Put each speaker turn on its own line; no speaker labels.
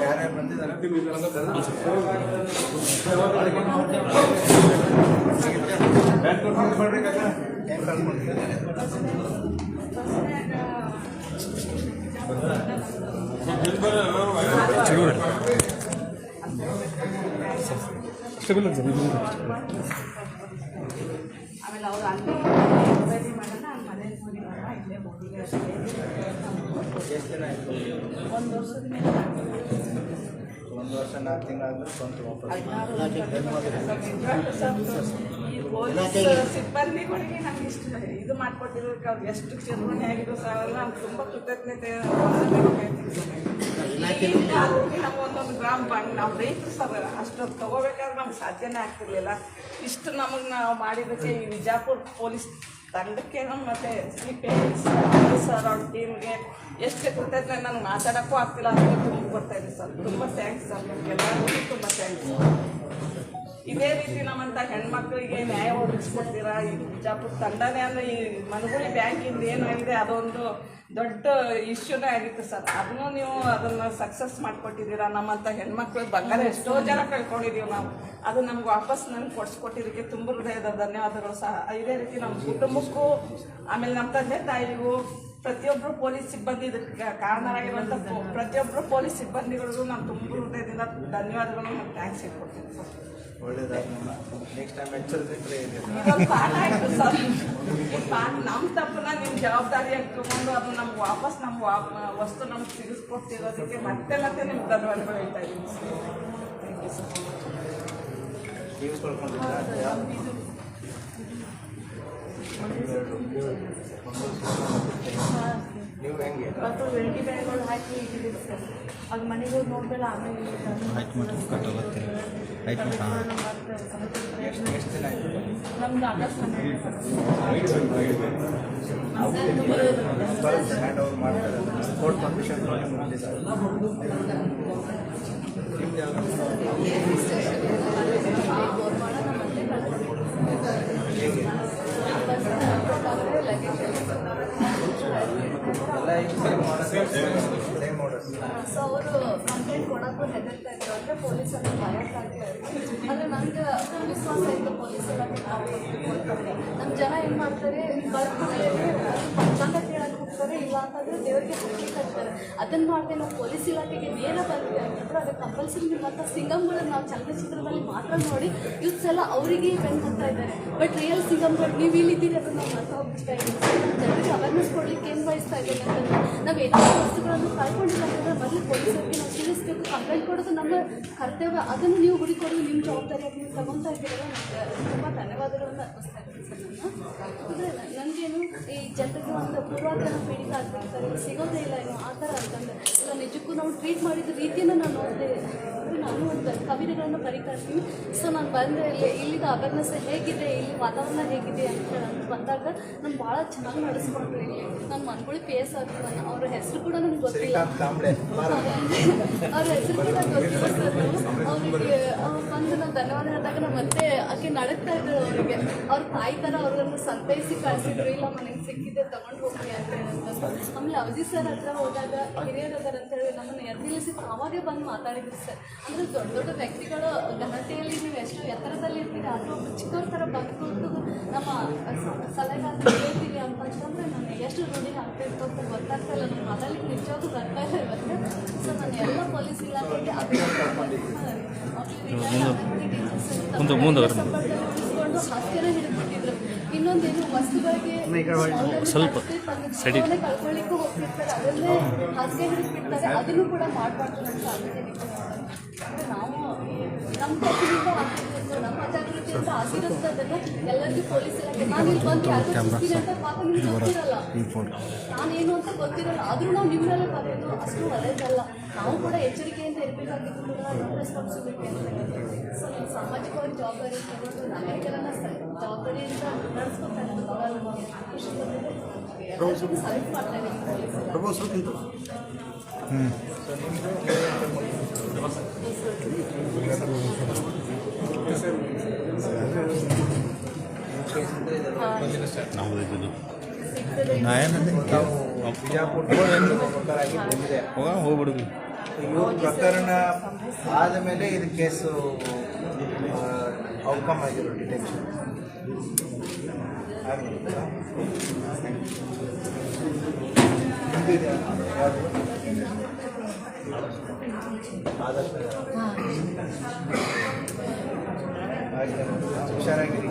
ಯಾರ್ಯಾರು ಬಂದಿದ್ದಾರೆ ಏನ್ ಕಳ್ಕೊಂಡಿದ್ದಾರೆ
ಆಮೇಲೆ ಅವ್ರು ಅಲ್ಲಿ ಎಂಕ್ವೈರಿ ಮಾಡೋಣ ಅಲ್ಲಿ ಮನೇಲಿ ಹೋಗಿರಲ್ಲ ಇಲ್ಲೇ ಹೋಗಿಲ್ಲ
ಆಯ್ತು?
ಒಂದು ವರ್ಷದ ಮೇಲೆ
ಒಂದು ವರ್ಷ ನಾಲ್ಕು ತಿಂಗಳಾದ್ಮೇಲೆ ಸ್ವಂತ
ಸಿಬ್ಬಂದಿಗಳಿಗೆ ನಮ್ಗೆ ಇಷ್ಟು ಇದು ಮಾಡ್ಕೊಟ್ಟಿರೋದಕ್ಕೆ ಅವ್ರು ಎಷ್ಟು ಚಿರುಣಿ ಆಗಿದ್ರು ಸರ್ ನಾನು ತುಂಬ ಕೃತಜ್ಞತೆ ಒಂದೊಂದು ಗ್ರಾಮ ಬಂಕ್ ನಾವು ರೈತರು ಸರ್ ಅಷ್ಟೊಂದು ತಗೋಬೇಕಾದ್ರೆ ನಮ್ಗೆ ಸಾಧ್ಯನೇ ಆಗ್ತಿರ್ಲಿಲ್ಲ ಇಷ್ಟು ನಮಗೆ ನಾವು ಮಾಡಿದ್ದಕ್ಕೆ ಈ ವಿಜಾಪುರ ಪೊಲೀಸ್ ತಂಡಕ್ಕೆ ಮತ್ತೆ ಸಿ ಪಿ ಸರ್ ಅವ್ರ ಟೀಮ್ಗೆ ಎಷ್ಟು ಕೃತಜ್ಞತೆ ನನಗೆ ಮಾತಾಡೋಕ್ಕೂ ಆಗ್ತಿಲ್ಲ ಅಂತ ತುಂಬ ಬರ್ತಾ ಇದೆ ಸರ್ ತುಂಬ ಥ್ಯಾಂಕ್ಸ್ ಸರ್ ನಿಮಗೆಲ್ಲರಿಗೂ ತುಂಬ ಥ್ಯಾಂಕ್ಸ್ ಇದೇ ರೀತಿ ನಮ್ಮಂತ ಹೆಣ್ಮಕ್ಳಿಗೆ ನ್ಯಾಯ ಒದಗಿಸ್ಕೊಡ್ತೀರಾ? ಈ ಬಿಜಾಪುರ ತಂಡನೇ ಅಂದ್ರೆ ಈ ಮನಗುಳಿ ಬ್ಯಾಂಕಿಂದ ಏನಾಗಿದೆ ಅದೊಂದು ದೊಡ್ಡ ಇಶ್ಯೂನೇ ಆಗಿತ್ತು ಸರ್. ಅದನ್ನು ನೀವು ಅದನ್ನು ಸಕ್ಸಸ್ ಮಾಡಿಕೊಟ್ಟಿದ್ದೀರಾ? ನಮ್ಮಂಥ ಹೆಣ್ಮಕ್ಳು ಬಂಗಾರ ಎಷ್ಟೋ ಜನ ಕಳ್ಕೊಂಡಿದ್ದೀವಿ ನಾವು. ಅದು ನಮ್ಗೆ ವಾಪಸ್ ನನ್ಗೆ ಕೊಡ್ಸ್ಕೊಟ್ಟಿದ್ದಕ್ಕೆ ತುಂಬ ಹೃದಯದ ಧನ್ಯವಾದಗಳು ಸಹ. ಇದೇ ರೀತಿ ನಮ್ಮ ಕುಟುಂಬಕ್ಕೂ, ಆಮೇಲೆ ನಮ್ಮ ತಂದೆ ತಾಯಿಗೂ ಪ್ರತಿಯೊಬ್ಬರು ಪೊಲೀಸ್ ಸಿಬ್ಬಂದಿ ಇದಕ್ಕೆ ಕಾರಣರಾಗಿರುವಂಥ ಪೊ- ಪ್ರತಿಯೊಬ್ಬರು ಪೊಲೀಸ್ ಸಿಬ್ಬಂದಿಗಳಿಗೂ ನಾನು ತುಂಬ ಹೃದಯದಿಂದ ಧನ್ಯವಾದಗಳು ನಾನು ಥ್ಯಾಂಕ್ಸ್ ಹೇಳ್ಕೊಡ್ತೀನಿ ಸರ್.
ಒಳ್ಳೇದಾಗಿ ನೆಕ್ಸ್ಟ್ ಟೈಮ್
ಪಾಠ ನಮ್ಮ ತಪ್ಪನ್ನ ನಿಮ್ಮ ಜವಾಬ್ದಾರಿಯಾಗಿ ತಗೊಂಡು ಅದು ನಮ್ಗೆ ವಾಪಸ್ ನಮ್ಮ ವಸ್ತು ನಮ್ಗೆ ಸಿಗಿಸ್ಕೊಡ್ತಿರೋದಕ್ಕೆ ಮತ್ತೆ ಮತ್ತೆ ನಿಮ್ಗೆ ಧನ್ಯವಾದಗಳು ಹೇಳ್ತಾ ಇದ್ದೀನಿ
ನೀವು ಕಳ್ಕೊಂಡಿದ್ದೀರಾ
ಮತ್ತು ಬೆಳ್ಳಿ ಬೆಳೆಗಳು ಹಾಕಿ ಇಟ್ಟಿದ್ದೀವಿ ಸರ್ ಅದು ಮನೆಗೆ ಹೋಗಿ ನೋಡ್ಬೇಡ ಆಮೇಲೆ
ಎಷ್ಟು ಎಷ್ಟು ದಿನ ಆಯ್ತು
ನಮ್ದು ಆಗಸ್ಟ್ ಹನ್ನೆರಡು
ಹ್ಯಾಂಡ್ ಓವರ್ ಮಾಡ್ತಾರೆ
ಸೊ ಅವರು ಕಂಪ್ಲೇಂಟ್ ಕೊಡೋಕ್ಕೂ ಹೆದರ್ತಾ ಇದ್ರು. ಅಂದರೆ ಪೊಲೀಸರು ಭಯಕ್ಕಾಗಿ ಅಂದರೆ ನನಗೆ ವಿಶ್ವಾಸ ಇತ್ತು ಪೊಲೀಸ್ ಇಲಾಖೆ ಕೊಡ್ತಾರೆ ನಮ್ಮ ಜನ ಏನು ಮಾಡ್ತಾರೆ ಬರ್ತಾರೆ ಹೋಗ್ತಾರೆ ಇಲ್ಲ ಅಂತಂದರೆ ದೇವರಿಗೆ ಹಕ್ಕಿ ಕಟ್ತಾರೆ. ಅದನ್ನು ಮಾಡಿದೆ ನಾವು ಪೊಲೀಸ್ ಇಲಾಖೆಗೆ ನೇರ ಬಂದಿದೆ ಅಂತಂದ್ರೆ ಅದು ಕಂಪಲ್ಸರಿ ನಿಮ್ಮ ಸಿಂಗಮ್ಗಳನ್ನು ನಾವು ಚಲನಚಿತ್ರದಲ್ಲಿ ಮಾತ್ರ ನೋಡಿ ಯೂತ್ಸ್ ಎಲ್ಲ ಅವರಿಗೆ ಬೆನ್ನು ಹತ್ತಾ ಇದ್ದಾರೆ. ಬಟ್ ರಿಯಲ್ ಸಿಂಗಮ್ಗಳು ನೀವು ಇಲ್ಲಿದ್ದೀರಿ ಅದನ್ನು ನಾವು ಮರ್ತು ಹೋಗ್ತಾ ಇದ್ದೀವಿ. ಜನರಿಗೆ ಅವೇರ್ನೆಸ್ ಕೊಡ್ಲಿಕ್ಕೆ ಏನು ಬಯಸ್ತಾ ಇದ್ದೀವಿ ಅಂತಂದ್ರೆ ನಾವು ಏನಾದರೂ ವಸ್ತುಗಳನ್ನು ಕಳ್ಕೊಂಡಿಲ್ಲ ಅಂತಂದ್ರೆ ಮೊದಲು ಪೊಲೀಸರಿಗೆ ನಾವು ತಿಳಿಸ್ಬೇಕು, ಕಂಪ್ಲೇಂಟ್ ಕೊಡೋದು ನಮ್ಮ ಕರ್ತವ್ಯ. ಅದನ್ನು ನೀವು ಹುಡುಕೊಡೋದು ನಿಮ್ಮ ಜವಾಬ್ದಾರಿಯಾಗಿ ನೀವು ತಗೊತಾ ಇದ್ದೀರಲ್ಲ. ನಮಗೆ ತುಂಬ ಧನ್ಯವಾದಗಳನ್ನು ಅರ್ಪಿಸ್ತಾ ಇದ್ದೀನಿ ಸರ್. ನಾನು ಈ ಜನರಿಗೆ ಒಂದು ಪೂರ್ವಾಗ್ರಹ ಪೀಡಿತ ಆಗ್ಬಿಡ್ತಾರೆ ಸಿಗೋದೇ ಇಲ್ಲ ಏನೋ ಆ ಥರ ಅಂತಂದ್ರೆ. ಇಲ್ಲ ನಿಜಕ್ಕೂ ನಾವು ಟ್ರೀಟ್ ಮಾಡಿದ ರೀತಿಯನ್ನು ನಾನು ನೋಡಿದೆ. ನಾನು ಒಂದು ಕವಿತೆಗಳನ್ನು ಬರೀತಾ ಇರ್ತೀನಿ ಸೊ ನಾನು ಬಂದೆ ಇಲ್ಲಿ ಇಲ್ಲಿದ ಅವೇರ್ನೆಸ್ ಹೇಗಿದೆ ಇಲ್ಲಿ ವಾತಾವರಣ ಹೇಗಿದೆ ಅಂತ ಬಂದಾಗ ನಾನು ಭಾಳ ಚೆನ್ನಾಗಿ ನಡೆಸ್ಕೊಂಡ್ರು ಇಲ್ಲಿ. ನಾನು ಮನ್ಗುಳಿ ಪಿ ಎಸ್ ಆಗ್ತಾನೆ ಅವ್ರ ಹೆಸರು ಕೂಡ ನನಗೆ ಗೊತ್ತಿಲ್ಲ. ಅವ್ರ ಹೆಸರು ಕೂಡ ಗೊತ್ತಿಲ್ಲ ಅವರಿಗೆ ಬಂದು ನಾನು ಧನ್ಯವಾದ ಹೇಳಿದಾಗ ನಾನು ಮತ್ತೆ ಆಕೆ ನಡಕ್ತಾ ಇದ್ರು ಅವರಿಗೆ. ಅವ್ರ ತಾಯಿ ಥರ ಅವ್ರನ್ನು ಸಂತೈಸಿ ಕಳಿಸಿದ್ರು. ಇಲ್ಲ ಮನೆಗೆ ಸಿಕ್ಕಿದೆ ತಗೊಂಡು ಹೋಗಿ ಅಂತ ಹೇಳಂತಂದು ಆಮೇಲೆ ಅವಧಿ ಸರ್ ಹತ್ರ ಹೋದಾಗ ಹಿರಿಯರು ಅದಾರ ಅಂತ ಹೇಳಿ ನಮ್ಮನ್ನು ಎದ್ದು ಅವಾಗೇ ಬಂದು ಮಾತಾಡಿದ್ರು ಸರ್. ಅಂದ್ರೆ ದೊಡ್ಡ ದೊಡ್ಡ ವ್ಯಕ್ತಿಗಳು ಘನತೆಯಲ್ಲಿ ನೀವು ಎಷ್ಟು ಎತ್ತರದಲ್ಲಿ ಇರ್ತೀರಿ ಆದರೂ ಒಬ್ಬ ಚಿಕ್ಕವ್ರ ಥರ ಬಂದು ನಮ್ಮ ನಮ್ಮ ಹೇಳ್ತೀವಿ ಅಂತ ಅಂತಂದ್ರೆ ನನ್ನ ಎಷ್ಟು ರೂಢಿ ಆಗ್ತಿತ್ತು ಅಂತ ಗೊತ್ತಾಗ್ತಾ ಇಲ್ಲ. ನಾನು ಮಾತಾಡ್ಲಿಕ್ಕೆ ನಿಜವಾಗೂ ಬರ್ತಾ ಇಲ್ಲ ಇವತ್ತು ಸೊ ನಾನು ಎಲ್ಲ ಪೊಲೀಸ್ ಇಲಾಖೆಗೆ ಮುಂದೆ ಮುಂದೆ ಹಾಸ್ಯನ ಹಿಡಿದ್ಬಿಟ್ಟಿದ್ರು. ಇನ್ನೊಂದೇನು ವಸ್ತುಗಳಿಗೆ ಸ್ವಲ್ಪ ಸಡಿ ಕಳ್ಕೊಳ್ಳಿಕ್ಕೂ ಹೋಗ್ತಿರ್ತಾರೆ. ಅದನ್ನೇ ಹಾಸಿಗೆ ಹಿಡಿದ್ಬಿಡ್ತಾರೆ ಅದನ್ನು ಕೂಡ ಮಾಡಬಾರ್ದು ಅಂತ ಸಾಧ್ಯತೆ ಅಂದರೆ ನಾವು ನಮ್ಮ ತಪ್ಪಿನಿಂದ ಆಗ್ತಿರ್ಬೇಕು ನಮ್ಮ ಅಜಾಗೃತಿಯಿಂದ ಆಗಿರೋದನ್ನು ಎಲ್ಲರಿಗೂ ಪೊಲೀಸ್ ಇಲಾಖೆ ನಾನು ಇಲ್ಲಿ ಬಂದು ಯಾರು ಸಿಗ್ತೀನಿ ಅಂತ ಪಾಪ ನಿಮ್ಗೆ ಗೊತ್ತಿರಲ್ಲ. ನಾನೇನು ಅಂತ ಗೊತ್ತಿರಲ್ಲ. ಆದರೂ ನಾವು ಬರೆಯೋದು ಅಷ್ಟು ಅಲ್ಲ ನಾವು ಕೂಡ ಎಚ್ಚರಿಕೆಯಿಂದ ಇರಬೇಕಾಗಿದ್ದು ಕೂಡ ನಮ್ಮ ರೆಸ್ಪಾನ್ಸಿಬಿಲಿಟಿ ಅಂತ ಹೇಳ್ತೀನಿ. ಸೊ ನಾನು ಸಾಮಾಜಿಕವಾಗಿ ಜವಾಬ್ದಾರಿ ತಗೊಂಡು ನಾಗರಿಕರನ್ನ ಸ- ಜವಾಬ್ದಾರಿಯಿಂದ ನಡೆಸ್ಕೊತಾ ಇರೋದು ಬಹಳ ನಮಗೆ ಖುಷಿ ಬಂದಿದೆ ಎಲ್ಲರಿಗೂ ಸೆಲೆಕ್ಟ್ ಮಾಡ್ತಾ ಇದ್ದೀನಿ ಪೊಲೀಸರು
ನಮ್ಮದು ಇದ್ದು
ಸಿಗ್ತದೆ
ನಾ ಏನಂದೆ
ನಾವು ಬಿಜಾಪುರ ಪ್ರಕಾರಾಗಿ ಬಂದಿದೆ
ಹೋಗ ಹೋಗ್ಬಿಡುದು
ಇವ್ರ ಪ್ರಕರಣ ಆದ ಮೇಲೆ ಇದು ಕೇಸು ಔಟ್ಕಮ್ ಆಗಿರೋ ಡಿಟೆಕ್ಷನ್ ಆದಷ್ಟು. ಹುಷಾರಾಗಿರಿ.